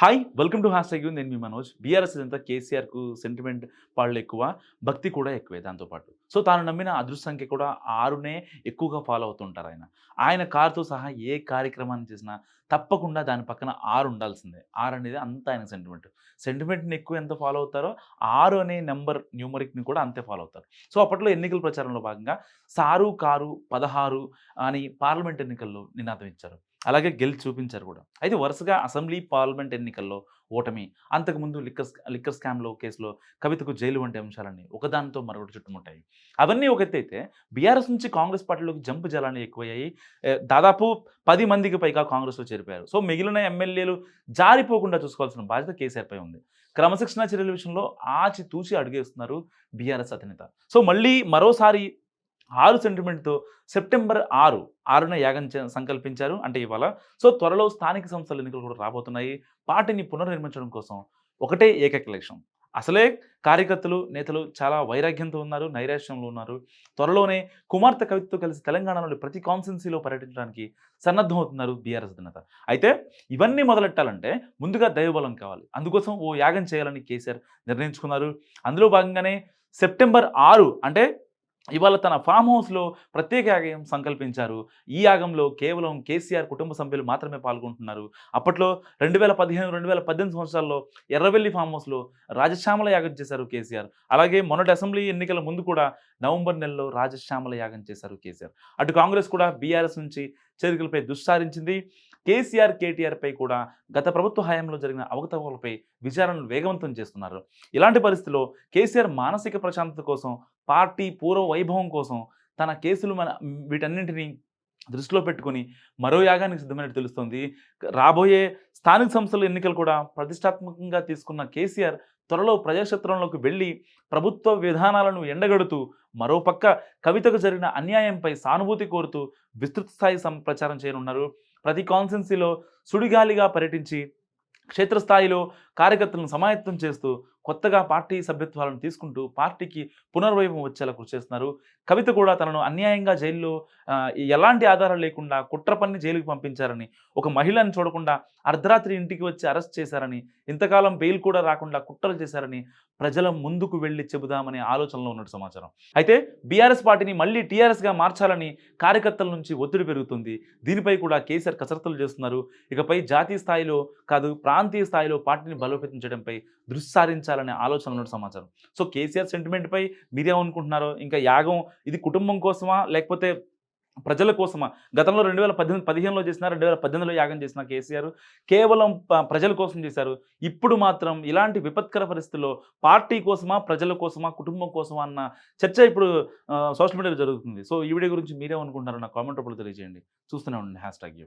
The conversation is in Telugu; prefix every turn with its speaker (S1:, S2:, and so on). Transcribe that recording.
S1: Hi welcome to hashtag నేను మీ మనోజ్. బీఆర్ఎస్ అంతా కేసీఆర్కు సెంటిమెంట్ వాళ్ళు ఎక్కువ భక్తి కూడా ఎక్కువే దాంతోపాటు సో తాను నమ్మిన అదృష్ట సంఖ్య కూడా ఆరునే ఎక్కువగా ఫాలో అవుతుంటారు ఆయన. ఆయన కారుతో సహా ఏ కార్యక్రమాన్ని చేసినా తప్పకుండా దాని పక్కన ఆరు ఉండాల్సిందే. ఆరు అనేది అంత ఆయన సెంటిమెంట్ సెంటిమెంట్ని ఎక్కువ ఎంత ఫాలో అవుతారో ఆరు అనే నెంబర్ న్యూమరిక్ని కూడా అంతే ఫాలో అవుతారు. సో అప్పట్లో ఎన్నికల ప్రచారంలో భాగంగా సారు కారు పదహారు అని పార్లమెంట్ ఎన్నికల్లో నినాదం ఇచ్చారు. అలాగే గెలిచి చూపించారు కూడా. అయితే వరుసగా అసెంబ్లీ పార్లమెంట్ ఎన్నికల్లో ఓటమి అంతకుముందు లిక్కర్ లిక్కర్ స్కామ్లో కేసులో కవితకు జైలు వంటి అంశాలన్నీ ఒకదానితో మరొకటి చుట్టుముట్టాయి. అవన్నీ ఒక బీఆర్ఎస్ నుంచి కాంగ్రెస్ పార్టీలోకి జంప్ జలాన్ని ఎక్కువయ్యాయి. దాదాపు పది మందికి పైగా కాంగ్రెస్లో చేరిపోయారు. సో మిగిలిన ఎమ్మెల్యేలు జారిపోకుండా చూసుకోవాల్సిన బాధ్యత కేసీఆర్పై ఉంది. క్రమశిక్షణ చర్యల విషయంలో ఆచి తూచి బీఆర్ఎస్ అధినేత. సో మళ్ళీ మరోసారి ఆరు సెంటిమెంట్తో సెప్టెంబర్ ఆరు ఆరున యాగం చే- సంకల్పించారు. అంటే ఇవాళ సో త్వరలో స్థానిక సంస్థల ఎన్నికలు కూడా రాబోతున్నాయి. పార్టీని పునర్నిర్మించడం కోసం ఒకటే ఏకైక లక్ష్యం. అసలే కార్యకర్తలు నేతలు చాలా వైరాగ్యంతో ఉన్నారు నైరాశ్యంలో ఉన్నారు. త్వరలోనే కుమార్తె కవితతో కలిసి తెలంగాణలోని ప్రతి కాన్స్టిట్యున్సీలో పర్యటించడానికి సన్నద్ధం అవుతున్నారు బీఆర్ఎస్ అధినేత అయితే ఇవన్నీ మొదలెట్టాలంటే ముందుగా దైవబలం కావాలి. అందుకోసం ఓ యాగం చేయాలని కేసీఆర్ నిర్ణయించుకున్నారు. అందులో భాగంగానే సెప్టెంబర్ ఆరు అంటే ఇవాళ తన ఫామ్ హౌస్లో ప్రత్యేక యాగం సంకల్పించారు. ఈ యాగంలో కేవలం కేసీఆర్ కుటుంబ సభ్యులు మాత్రమే పాల్గొంటున్నారు. అప్పట్లో రెండు వేల పదిహేను రెండు వేల పద్దెనిమిది సంవత్సరాల్లో ఎర్రవెల్లి ఫామ్ హౌస్లో రాజశ్యామల యాగం చేశారు కేసీఆర్. అలాగే మొన్నటి అసెంబ్లీ ఎన్నికల ముందు కూడా నవంబర్ నెలలో రాజశ్యామల యాగం చేశారు కేసీఆర్. అటు కాంగ్రెస్ కూడా బీఆర్ఎస్ నుంచి చేరికలపై దుస్సారించింది. కేసీఆర్ కేటీఆర్పై కూడా గత ప్రభుత్వ హయాంలో జరిగిన అవకతవకలపై విచారణలు వేగవంతం చేస్తున్నారు. ఇలాంటి పరిస్థితిలో కేసీఆర్ మానసిక ప్రశాంతత కోసం పార్టీ పూర్వ వైభవం కోసం తన కేసులు మన వీటన్నింటినీ దృష్టిలో పెట్టుకొని మరో యాగానికి సిద్ధమైనట్టు తెలుస్తోంది. రాబోయే స్థానిక సంస్థల ఎన్నికలు కూడా ప్రతిష్టాత్మకంగా తీసుకున్న కేసీఆర్ త్వరలో ప్రజాక్షేత్రంలోకి వెళ్ళి ప్రభుత్వ విధానాలను ఎండగడుతూ మరోపక్క కవితకు జరిగిన అన్యాయంపై సానుభూతి కోరుతూ విస్తృత స్థాయి సం ప్రచారం చేయనున్నారు. ప్రతి కాన్సెన్సీలో సుడిగాలిగా పర్యటించి క్షేత్రస్థాయిలో కార్యకర్తలను సమాయత్తం చేస్తూ కొత్తగా పార్టీ సభ్యత్వాలను తీసుకుంటూ పార్టీకి పునర్వైభవం వచ్చేలా కృషి చేస్తున్నారు. కవిత కూడా తనను అన్యాయంగా జైల్లో ఎలాంటి ఆధారాలు లేకుండా కుట్ర పని జైలుకి పంపించారని ఒక మహిళను చూడకుండా అర్ధరాత్రి ఇంటికి వచ్చి అరెస్ట్ చేశారని ఇంతకాలం బెయిల్ కూడా రాకుండా కుట్రలు చేశారని ప్రజల ముందుకు వెళ్ళి చెబుదామనే ఆలోచనలో ఉన్నట్టు సమాచారం. అయితే బీఆర్ఎస్ పార్టీని మళ్ళీ టీఆర్ఎస్గా మార్చాలని కార్యకర్తల నుంచి ఒత్తిడి పెరుగుతుంది. దీనిపై కూడా కేసీఆర్ కసరత్తులు చేస్తున్నారు. ఇకపై జాతీయ స్థాయిలో కాదు ప్రాంతీయ స్థాయిలో పార్టీని బలోపేతం చేయడంపై దృష్టి సారించాలనే ఆలోచన ఉన్నట్టు సమాచారం. సో కేసీఆర్ సెంటిమెంట్పై మీరేమనుకుంటున్నారు? ఇంకా యాగం ఇది కుటుంబం కోసమా? లేకపోతే ప్రజల కోసమా? గతంలో రెండు వేల పద్దెనిమిది పదిహేనులో చేసిన రెండు వేల పద్దెనిమిదిలో యాగం చేసిన కేసీఆర్ కేవలం ప్రజల కోసం చేశారు. ఇప్పుడు మాత్రం ఇలాంటి విపత్కర పరిస్థితుల్లో పార్టీ కోసమా? ప్రజల కోసమా? కుటుంబం కోసమా? అన్న చర్చ ఇప్పుడు సోషల్ మీడియాలో జరుగుతుంది. సో ఈ వీడియో గురించి మీరేమనుకుంటున్నారో నా కామెంట్ రూపంలో తెలియజేయండి. చూస్తూనే ఉండండి. Hash tag